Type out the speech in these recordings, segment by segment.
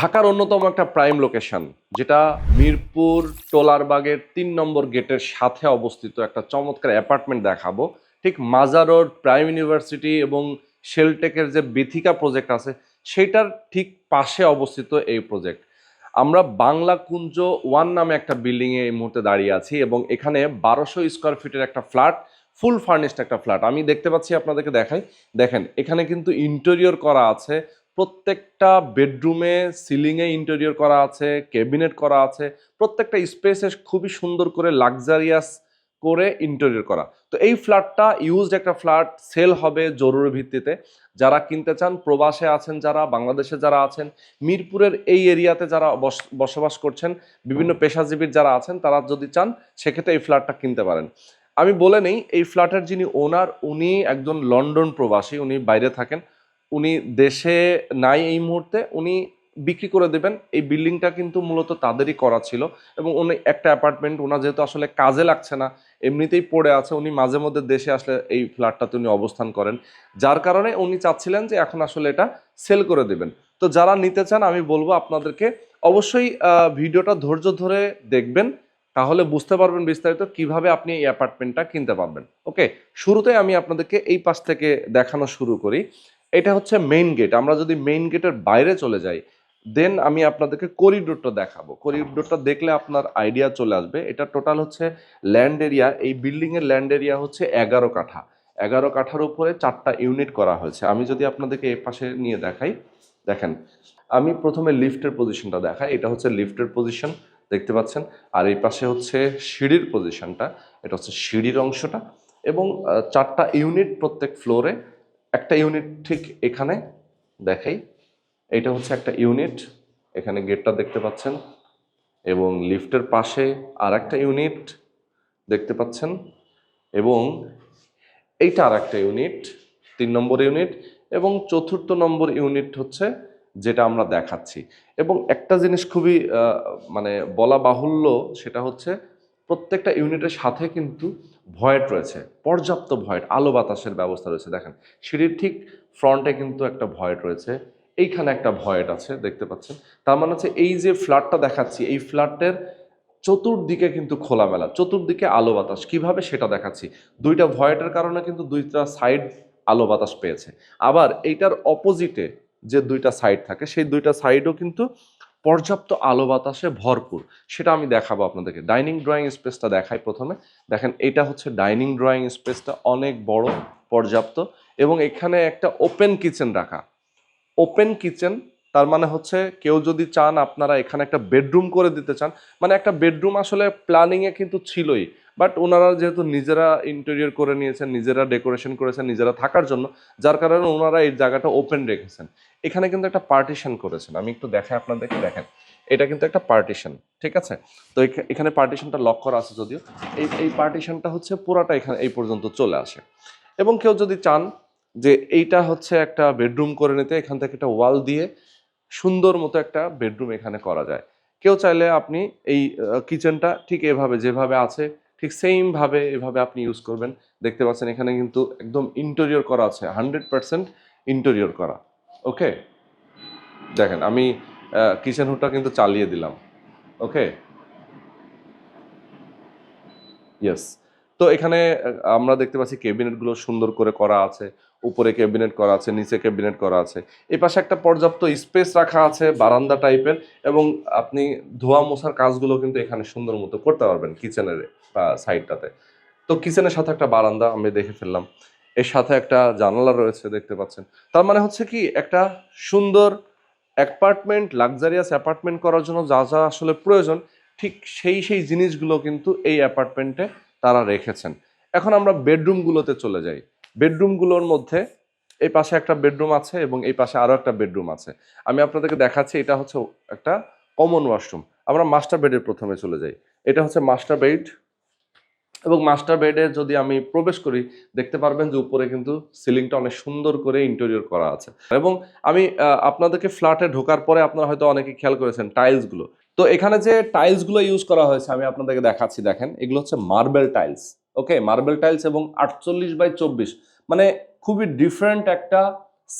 ঢাকার অন্যতম একটা প্রাইম লোকেশন যেটা মিরপুর টোলারবাগের তিন নম্বর গেটের সাথে অবস্থিত একটা চমৎকার অ্যাপার্টমেন্ট দেখাবো। ঠিক মাজার রোড প্রাইম ইউনিভার্সিটি এবং শেলটেকের যে বেথিকা প্রজেক্ট আছে, সেটার ঠিক পাশে অবস্থিত এই প্রজেক্ট আমরা বাংলা কুঞ্জ ওয়ান নামে একটা বিল্ডিংয়ে এই মুহূর্তে দাঁড়িয়ে আছি এবং এখানে বারোশো স্কোয়ার ফিটের একটা ফ্ল্যাট ফুল ফার্নিশড একটা ফ্ল্যাট আমি দেখতে পাচ্ছি, আপনাদেরকে দেখাই। দেখেন, এখানে কিন্তু ইন্টেরিয়র করা আছে প্রত্যেকটা বেডরুমে সিলিংয়ে ইন্টেরিয়র করা আছে ক্যাবিনেট করা আছে, প্রত্যেকটা স্পেসে খুবই সুন্দর করে লাক্সারিয়াস করে ইন্টেরিয়র করা। তো এই ফ্ল্যাটটা ইউজড একটা ফ্ল্যাট সেল হবে জরুরি ভিত্তিতে। যারা কিনতে চান, প্রবাসে আছেন যারা, বাংলাদেশে যারা আছেন, মিরপুরের এই এরিয়াতে যারা বস- বসবাস করছেন, বিভিন্ন পেশাজীবীর যারা আছেন, তারা যদি চান, সেক্ষেত্রে এই ফ্ল্যাটটা কিনতে পারেন। আমি বলে নেই, এই ফ্ল্যাটের যিনি ওনার উনি একজন লন্ডন প্রবাসী, উনি বাইরে থাকেন। উনি দেশে নাই এই মুহূর্তে, উনি বিক্রি করে দেবেন। এই বিল্ডিংটা কিন্তু মূলত তাদেরই করা ছিল এবং উনি একটা অ্যাপার্টমেন্ট ওনার যেহেতু আসলে কাজে লাগছে না, এমনিতেই পড়ে আছে, উনি মাঝে মধ্যে দেশে আসলে এই ফ্ল্যাটটাতে উনি অবস্থান করেন। যার কারণে উনি চাচ্ছিলেন যে এখন আসলে এটা সেল করে দেবেন। তো যারা নিতে চান, আমি বলব আপনাদেরকে অবশ্যই ভিডিওটা ধৈর্য ধরে দেখবেন, তাহলে বুঝতে পারবেন বিস্তারিত কীভাবে আপনি এই অ্যাপার্টমেন্টটা কিনতে পারবেন। ওকে শুরুতে আমি আপনাদেরকে এই পাশ থেকে দেখানো শুরু করি। এটা হচ্ছে মেইন গেট আমরা যদি মেইন গেটের বাইরে চলে যাই দেন আমি আপনাদেরকে করিডোরটা দেখাবো। করিডোরটা দেখলে আপনার আইডিয়া চলে আসবে। এটা টোটাল হচ্ছে ল্যান্ড এরিয়া এই বিল্ডিং এর ল্যান্ড এরিয়া হচ্ছে এগারো কাঠা। এগারো কাঠার উপরে চারটা ইউনিট করা হয়েছে। আমি যদি আপনাদেরকে এই পাশে নিয়ে দেখাই, দেখেন, আমি প্রথমে লিফটের পজিশনটা দেখাই। এটা হচ্ছে লিফটের পজিশন দেখতে পাচ্ছেন? আর এই পাশে হচ্ছে সিঁড়ির পজিশনটা এটা হচ্ছে সিঁড়ির অংশটা। এবং চারটা ইউনিট প্রত্যেক ফ্লোরে একটা ইউনিট ঠিক এখানে দেখাই। এটা হচ্ছে একটা ইউনিট এখানে গেটটা দেখতে পাচ্ছেন। এবং লিফটের পাশে আর একটা ইউনিট দেখতে পাচ্ছেন। এবং এইটা আর একটা ইউনিট তিন নম্বর ইউনিট এবং চতুর্থ নম্বর ইউনিট হচ্ছে যেটা আমরা দেখাচ্ছি। এবং একটা জিনিস খুবই মানে বলা বাহুল্য সেটা হচ্ছে প্রত্যেকটা ইউনিটের সাথে কিন্তু ভয়েট রয়েছে, পর্যাপ্ত ভয়েট আলো বাতাসের ব্যবস্থা রয়েছে। দেখেন, সিঁড়ির ঠিক ফ্রন্টে কিন্তু একটা ভয়েট রয়েছে, এইখানে একটা ভয়েট আছে, দেখতে পাচ্ছেন। তার মানে হচ্ছে এই যে ফ্ল্যাটটা দেখাচ্ছি, এই ফ্ল্যাটের চতুর্দিকে কিন্তু খোলামেলা, চতুর্দিকে আলো বাতাস। কীভাবে সেটা দেখাচ্ছি? দুইটা ভয়েটের কারণে কিন্তু দুইটা সাইড আলো বাতাস পেয়েছে। আবার এইটার অপোজিটে যে দুইটা সাইড থাকে, সেই দুইটা সাইডও কিন্তু পর্যাপ্ত আলো বাতাসে ভরপুর। সেটা আমি দেখাবো আপনাদেরকে। ডাইনিং ড্রয়িং স্পেসটা দেখাই প্রথমে। দেখেন, এটা হচ্ছে ডাইনিং ড্রয়িং স্পেসটা অনেক বড়, পর্যাপ্ত এবং এখানে একটা ওপেন কিচেন রাখা। ওপেন কিচেন তার মানে হচ্ছে কেউ যদি চান আপনারা এখানে একটা বেডরুম করে দিতে চান মানে একটা বেডরুম আসলে প্ল্যানিংয়ে কিন্তু ছিলই বাট ওনারা যেহেতু নিজেরা ইন্টেরিয়র করে নিয়েছেন, নিজেরা ডেকোরেশন করেছেন, নিজেরা থাকার জন্য, যার কারণে ওনারা এই জায়গাটা ওপেন রেখেছেন। এখানে কিন্তু একটা পার্টিশন করেছেন, আমি একটু দেখাই আপনাদেরকে, দেখেন, এটা কিন্তু একটা পার্টিশন ঠিক আছে? তো এখা- এখানে পার্টিশনটা লক করা আছে যদিও, এই এই পার্টিশনটা হচ্ছে পুরাটা এখানে এই পর্যন্ত চলে আসে। এবং কেউ যদি চান যে এইটা হচ্ছে একটা বেডরুম করে নিতে, এখান থেকে একটা ওয়াল দিয়ে সুন্দর মতো একটা বেডরুম এখানে করা যায়। কেউ চাইলে আপনি এই কিচেনটা ঠিক এভাবে, যেভাবে আছে, ঠিক সেম ভাবে এভাবে আপনি ইউজ করবেন। দেখতে পাচ্ছেন এখানে কিন্তু একদম ইন্টেরিয়র করা আছে, হান্ড্রেড পার্সেন্ট ইন্টেরিয়র করা। ওকে? দেখেন, আমি কিচেন হুডটা কিন্তু চালিয়ে দিলাম। ওকে? ইয়েস। তো এখানে আমরা দেখতে পাচ্ছি ক্যাবিনেটগুলো সুন্দর করে করা আছে। উপরে ক্যাবিনেট করা আছে, নিচে ক্যাবিনেট করা আছে। এই পাশে একটা পর্যাপ্ত স্পেস রাখা আছে, বারান্দা টাইপের, এবং আপনি ধোয়া মোছার কাজগুলো কিন্তু এখানে সুন্দর মতো করতে পারবেন কিচেনের সাইডটাতে। তো কিচেনের সাথে একটা বারান্দা আমি দেখে ফেললাম। এর সাথে একটা জানালা রয়েছে, দেখতে পাচ্ছেন। তার মানে হচ্ছে কি, একটা সুন্দর অ্যাপার্টমেন্ট, লাক্সারিয়াস অ্যাপার্টমেন্ট করার জন্য যা যা আসলে প্রয়োজন, ঠিক সেই সেই জিনিসগুলো কিন্তু এই অ্যাপার্টমেন্টে তারা রেখেছেন। এখন আমরা বেডরুমগুলোতে চলে যাই। বেডরুমগুলোর মধ্যে এই পাশে একটা বেডরুম আছে এবং এই পাশে আরও একটা বেডরুম আছে। আমি আপনাদেরকে দেখাচ্ছি, এটা হচ্ছে একটা কমন ওয়াশরুম আমরা মাস্টার বেডের প্রথমে চলে যাই। এটা হচ্ছে মাস্টার বেড এবং মাস্টার বেডে যদি আমি প্রবেশ করি, দেখতে পারবেন যে উপরে কিন্তু সিলিংটা অনেক সুন্দর করে ইন্টেরিয়র করা আছে। এবং আমি আপনাদেরকে ফ্ল্যাটে ঢোকার পরে আপনারা হয়তো অনেকে খেয়াল করেছেন টাইলসগুলো তো এখানে যে টাইলসগুলো ইউজ করা হয়েছে, আমি আপনাদেরকে দেখাচ্ছি, দেখেন। এগুলো হচ্ছে marble tiles okay marble tiles এবং আটচল্লিশ বাই চব্বিশ। মানে খুবই ডিফারেন্ট একটা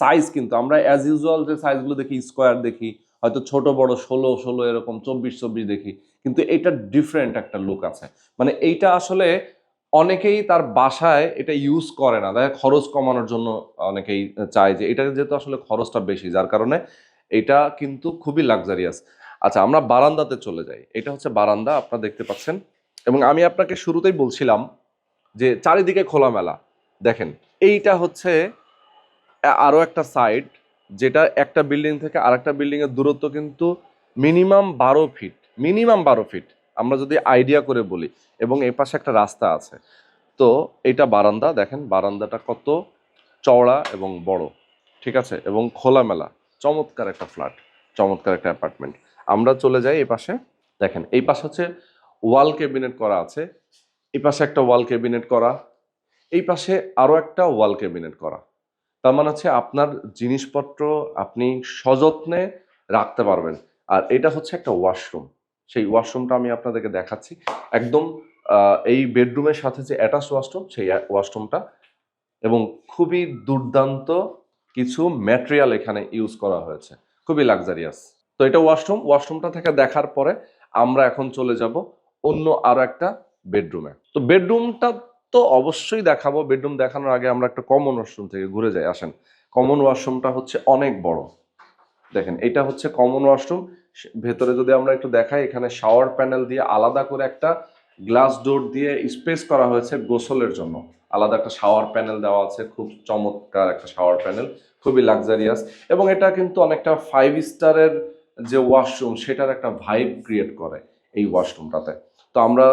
সাইজ কিন্তু। আমরা অ্যাজ ইউজুয়াল যে সাইজগুলো দেখি স্কোয়ার দেখি, হয়তো ছোট, বড়, ষোলো ষোলো, এরকম, চব্বিশ চব্বিশ দেখি। কিন্তু এটা ডিফারেন্ট একটা লুক আছে। মানে এইটা আসলে অনেকেই তার বাসায় এটা ইউজ করে না। দেখা খরচ কমানোর জন্য অনেকেই চায় যে এটা যেহেতু আসলে খরচটা বেশি, যার কারণে এটা কিন্তু খুবই লাক্সারিয়াস আচ্ছা আমরা বারান্দাতে চলে যাই। এটা হচ্ছে বারান্দা, আপনারা দেখতে পাচ্ছেন। এবং আমি আপনাকে শুরুতেই বলছিলাম যে চারিদিকে খোলামেলা। দেখেন, এইটা হচ্ছে আরও একটা সাইড যেটা একটা বিল্ডিং থেকে আরেকটা বিল্ডিং এর দূরত্ব কিন্তু মিনিমাম বারো ফিট মিনিমাম বারো ফিট আমরা যদি আইডিয়া করে বলি। এবং এই পাশে একটা রাস্তা আছে। তো এটা বারান্দা, দেখেন বারান্দাটা কত চওড়া এবং বড়, ঠিক আছে? এবং খোলামেলা, চমৎকার একটা ফ্ল্যাট চমৎকার একটা অ্যাপার্টমেন্ট আমরা চলে যাই এই পাশে, দেখেন, এই পাশে হচ্ছে ওয়াল ক্যাবিনেট করা আছে। এই পাশে একটা ওয়াল ক্যাবিনেট করা, এই পাশে আরও একটা ওয়াল ক্যাবিনেট করা। তার মানে হচ্ছে আপনার জিনিসপত্র আপনি সযত্নে রাখতে পারবেন। আর এটা হচ্ছে একটা ওয়াশরুম। সেই ওয়াশরুমটা আমি আপনাদেরকে দেখাচ্ছি। একদম এই বেডরুমের সাথে যে অ্যাটাচ ওয়াশরুম, সেই ওয়াশরুমটা। এবং খুবই দুর্দান্ত কিছু ম্যাটেরিয়াল এখানে ইউজ করা হয়েছে। খুবই লাক্সারিয়াস। তো এটা ওয়াশরুম। ওয়াশরুমটা থেকে দেখার পরে আমরা এখন চলে যাব অন্য আরও একটা বেডরুমে তো বেডরুমটা তো অবশ্যই দেখাবো। বেডরুম দেখানোর আগে আমরা একটা কমন ওয়াশরুম থেকে ঘুরে যাই, আসেন। কমন ওয়াশরুমটা হচ্ছে অনেক বড়। দেখেন, এটা হচ্ছে কমন ওয়াশরুম ভেতরে যদি আমরা একটু দেখাই, এখানে শাওয়ার প্যানেল দিয়ে আলাদা করে একটা গ্লাস ডোর দিয়ে স্পেস করা হয়েছে গোসলের জন্য। আলাদা একটা শাওয়ার প্যানেল দেওয়া আছে, খুব চমৎকার একটা শাওয়ার প্যানেল খুবই লাক্সারিয়াস এবং এটা কিন্তু অনেকটা ফাইভ স্টারের যে ওয়াশরুম সেটার একটা ভাইব ক্রিয়েট করে এই ওয়াশরুমটাতে তো আমরা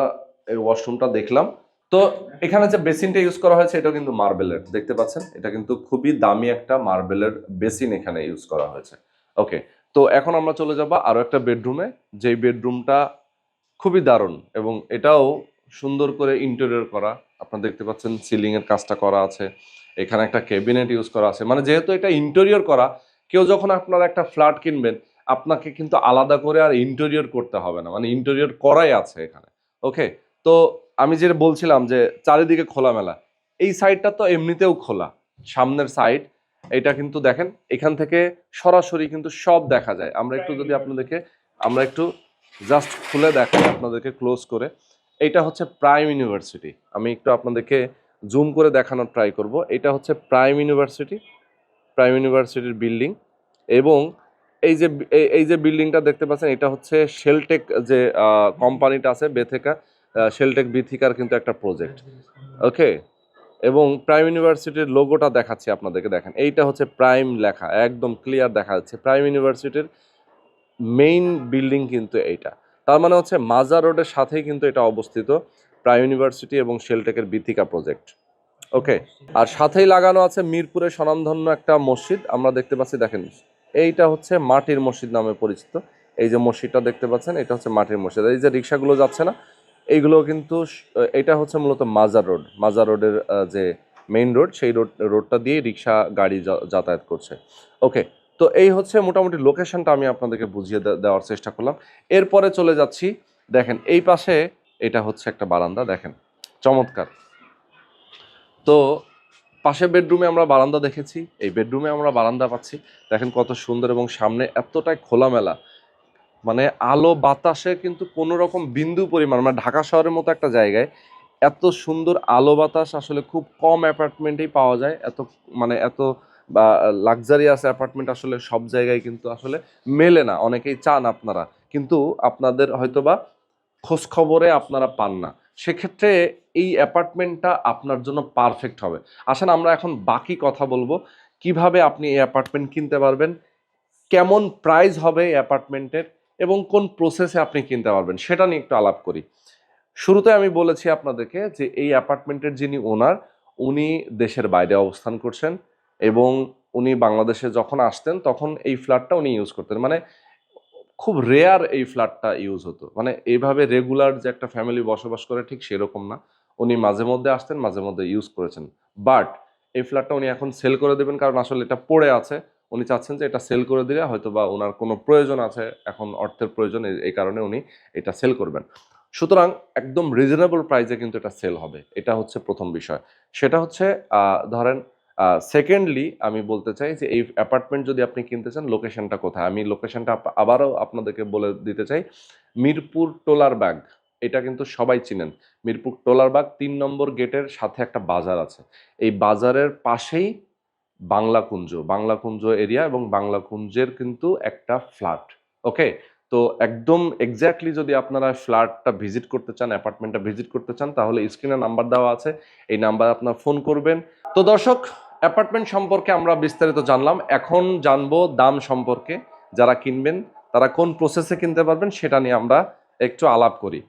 এই ওয়াশরুমটা দেখলাম। তো এখানে যে বেসিনটা ইউজ করা হয়েছে এটা কিন্তু মার্বেলের, দেখতে পাচ্ছেন? এটা কিন্তু খুবই দামি একটা মার্বেলের বেসিন এখানে ইউজ করা হয়েছে। ওকে তো এখন আমরা চলে যাব আরও একটা বেডরুমে যেই বেডরুমটা খুবই দারুণ এবং এটাও সুন্দর করে ইন্টেরিয়র করা। আপনারা দেখতে পাচ্ছেন সিলিং এর কাজটা করা আছে। এখানে একটা ক্যাবিনেট ইউজ করা আছে। মানে যেহেতু এটা ইন্টেরিয়র করা, কেউ যখন আপনারা একটা ফ্ল্যাট কিনবেন, আপনাকে কিন্তু আলাদা করে আর ইন্টেরিয়র করতে হবে না। মানে ইন্টেরিয়র করাই আছে এখানে। ওকে তো আমি যেটা বলছিলাম যে চারিদিকে খোলামেলা, এই সাইডটা তো এমনিতেও খোলা। সামনের সাইড এটা কিন্তু দেখেন, এখান থেকে সরাসরি কিন্তু সব দেখা যায়। আমরা একটু যদি আপনাদেরকে, আমরা একটু জাস্ট খুলে দেখাই আপনাদেরকে ক্লোজ করে। এটা হচ্ছে প্রাইম ইউনিভার্সিটি আমি একটু আপনাদেরকে জুম করে দেখানোর ট্রাই করব। এটা হচ্ছে প্রাইম ইউনিভার্সিটি প্রাইম ইউনিভার্সিটির বিল্ডিং এবং এই যে, এই- এই যে বিল্ডিংটা দেখতে পাচ্ছেন, এটা হচ্ছে শেলটেক যে কোম্পানিটা আছে বেথেকা শেলটেক বিথিকার কিন্তু একটা প্রজেক্ট ওকে এবং প্রাইম ইউনিভার্সিটির লোগোটা দেখাচ্ছি আপনাদেরকে, দেখেন। এইটা হচ্ছে প্রাইম লেখা, একদম ক্লিয়ার দেখা যাচ্ছে। প্রাইম ইউনিভার্সিটির মেইন বিল্ডিং কিন্তু এইটা। তার মানে হচ্ছে মাজা রোডের সাথেই কিন্তু এটা অবস্থিত প্রাইম ইউনিভার্সিটি এবং শেলটেকের বিথিকা প্রজেক্ট ওকে আর সাথেই লাগানো আছে মিরপুরের স্বনামধন্য একটা মসজিদ। আমরা দেখতে পাচ্ছি, দেখেন, এইটা হচ্ছে মাটির মসজিদ নামে পরিচিত। এই যে মসজিদটা দেখতে পাচ্ছেন, এটা হচ্ছে মাটির মসজিদ। এই যে রিক্সাগুলো যাচ্ছে না এইগুলো কিন্তু এটা হচ্ছে মূলত মাজার রোড। মাজার রোডের যে মেইন রোড সেই রোড রোডটা দিয়ে রিক্সা গাড়ি যাতায়াত করছে। ওকে তো এই হচ্ছে মোটামুটি লোকেশনটা আমি আপনাদেরকে বুঝিয়ে দেওয়ার চেষ্টা করলাম। এরপরে চলে যাচ্ছি, দেখেন এই পাশে এটা হচ্ছে একটা বারান্দা, দেখেন, চমৎকার। তো পাশে বেডরুমে আমরা বারান্দা দেখেছি, এই বেডরুমে আমরা বারান্দা পাচ্ছি। দেখেন কত সুন্দর এবং সামনে এতটাই খোলামেলা। মানে আলো বাতাসে কিন্তু কোনো রকম বিন্দু পরিমাণ মানে ঢাকা শহরের মতো একটা জায়গায় এত সুন্দর আলো বাতাস আসলে খুব কম অ্যাপার্টমেন্টেই পাওয়া যায়। এত মানে এত, বা লাক্সারিয়াস অ্যাপার্টমেন্ট আসলে সব জায়গায় কিন্তু আসলে মেলে না, অনেকেই চান আপনারা। কিন্তু আপনাদের হয়তোবা খোঁজ খবরে আপনারা পান না। সেক্ষেত্রে এই অ্যাপার্টমেন্টটা আপনার জন্য পারফেক্ট হবে। আসেন, আমরা এখন বাকি কথা বলব। কীভাবে আপনি এই অ্যাপার্টমেন্ট কিনতে পারবেন? কেমন প্রাইস হবে এই অ্যাপার্টমেন্টের? এবং কোন প্রসেসে আপনি কিনতে পারবেন, সেটা নিয়ে একটু আলাপ করি। শুরুতে আমি বলেছি আপনাদেরকে যে এই অ্যাপার্টমেন্টের যিনি ওনার উনি দেশের বাইরে অবস্থান করছেন এবং উনি বাংলাদেশে যখন আসতেন, তখন এই ফ্ল্যাটটা উনি ইউজ করতেন। মানে খুব রেয়ার এই ফ্ল্যাটটা ইউজ হতো। মানে এইভাবে রেগুলার যে একটা ফ্যামিলি বসবাস করে ঠিক সেরকম না। উনি মাঝে মধ্যে আসতেন, মাঝে মধ্যে ইউজ করেছেন। বাট এই ফ্ল্যাটটা উনি এখন সেল করে দেবেন, কারণ আসলে এটা পড়ে আছে। উনি চাচ্ছেন যে এটা সেল করে দিলে হয়তো বা ওনার কোনো প্রয়োজন আছে, এখন অর্থের প্রয়োজন এই- কারণে উনি এটা সেল করবেন। সুতরাং একদম রিজনেবল প্রাইসে কিন্তু এটা সেল হবে, এটা হচ্ছে প্রথম বিষয়। সেটা হচ্ছে ধরেন সেকেন্ডলি আমি বলতে চাই যে এই অ্যাপার্টমেন্ট যদি আপনি কিনতে চান লোকেশনটা কোথায়? আমি লোকেশনটা আবারও আপনাদেরকে বলে দিতে চাই, মিরপুর টোলার ব্যাগ এটা কিন্তু সবাই চিনেন। মিরপুর টোলার বাগ তিন নম্বর গেটের সাথে একটা বাজার আছে। এই বাজারের পাশেই বাংলাকুঞ্জ বাংলাকুঞ্জ এরিয়া এবং বাংলাকুঞ্জের কিন্তু একটা ফ্ল্যাট ওকে তো একদম এক্স্যাক্টলি যদি আপনারা ফ্ল্যাটটা ভিজিট করতে চান অ্যাপার্টমেন্টটা ভিজিট করতে চান, তাহলে স্ক্রিনে নাম্বার দেওয়া আছে। এই নাম্বার আপনার ফোন করবেন। তো দর্শক অ্যাপার্টমেন্ট সম্পর্কে আমরা বিস্তারিত জানলাম। এখন জানব দাম সম্পর্কে। যারা কিনবেন, তারা কোন প্রসেসে কিনতে পারবেন, সেটা নিয়ে আমরা একটু আলাপ করি।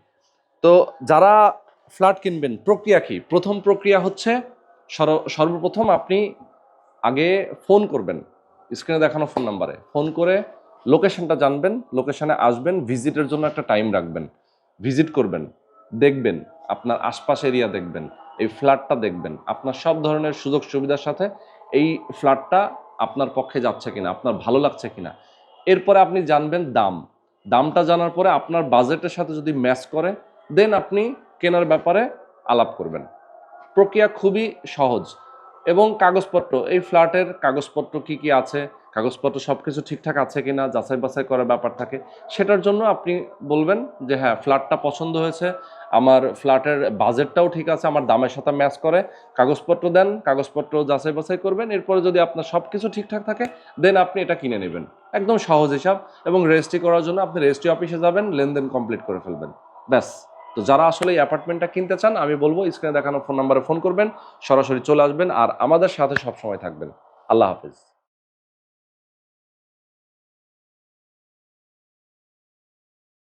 তো যারা ফ্ল্যাট কিনবেন, প্রক্রিয়া কি? প্রথম প্রক্রিয়া হচ্ছে সর্বপ্রথম আপনি আগে ফোন করবেন, স্ক্রিনে দেখানো ফোন নাম্বারে। ফোন করে লোকেশনটা জানবেন, লোকেশনে আসবেন, ভিজিটের জন্য একটা টাইম রাখবেন। ভিজিট করবেন, দেখবেন, আপনার আশপাশ এরিয়া দেখবেন, এই ফ্ল্যাটটা দেখবেন, আপনার সব ধরনের সুযোগ সুবিধার সাথে এই ফ্ল্যাটটা আপনার পক্ষে যাচ্ছে কিনা, আপনার ভালো লাগছে কিনা। এরপরে আপনি জানবেন দাম। দামটা জানার পরে আপনার বাজেটের সাথে যদি ম্যাচ করে, দেন আপনি কেনার ব্যাপারে আলাপ করবেন। প্রক্রিয়া খুবই সহজ। এবং কাগজপত্র, এই ফ্ল্যাটের কাগজপত্র কি কি আছে, কাগজপত্র সব কিছু ঠিকঠাক আছে কি না যাচাই বাছাই করার ব্যাপার থাকে, সেটার জন্য আপনি বলবেন যে হ্যাঁ ফ্ল্যাটটা পছন্দ হয়েছে, আমার ফ্ল্যাটের বাজেটটাও ঠিক আছে, আমার দামের সাথে ম্যাচ করে, কাগজপত্র দেন, কাগজপত্র যাচাই বাছাই করবেন, এরপরে যদি আপনার সব কিছু ঠিকঠাক থাকে, দেন আপনি এটা কিনে নেবেন। একদম সহজ হিসাব এবং রেজিস্ট্রি করার জন্য আপনি রেজিস্ট্রি অফিসে যাবেন, লেনদেন কমপ্লিট করে ফেলবেন। ব্যাস। তো যারা আসলে এই অ্যাপার্টমেন্টটা কিনতে চান, আমি বলব স্ক্রিনে দেখানো ফোন নাম্বারে ফোন করবেন, সরাসরি চলে আসবেন, আর আমাদের সাথে সবসময় থাকবেন। আল্লাহ হাফিজ।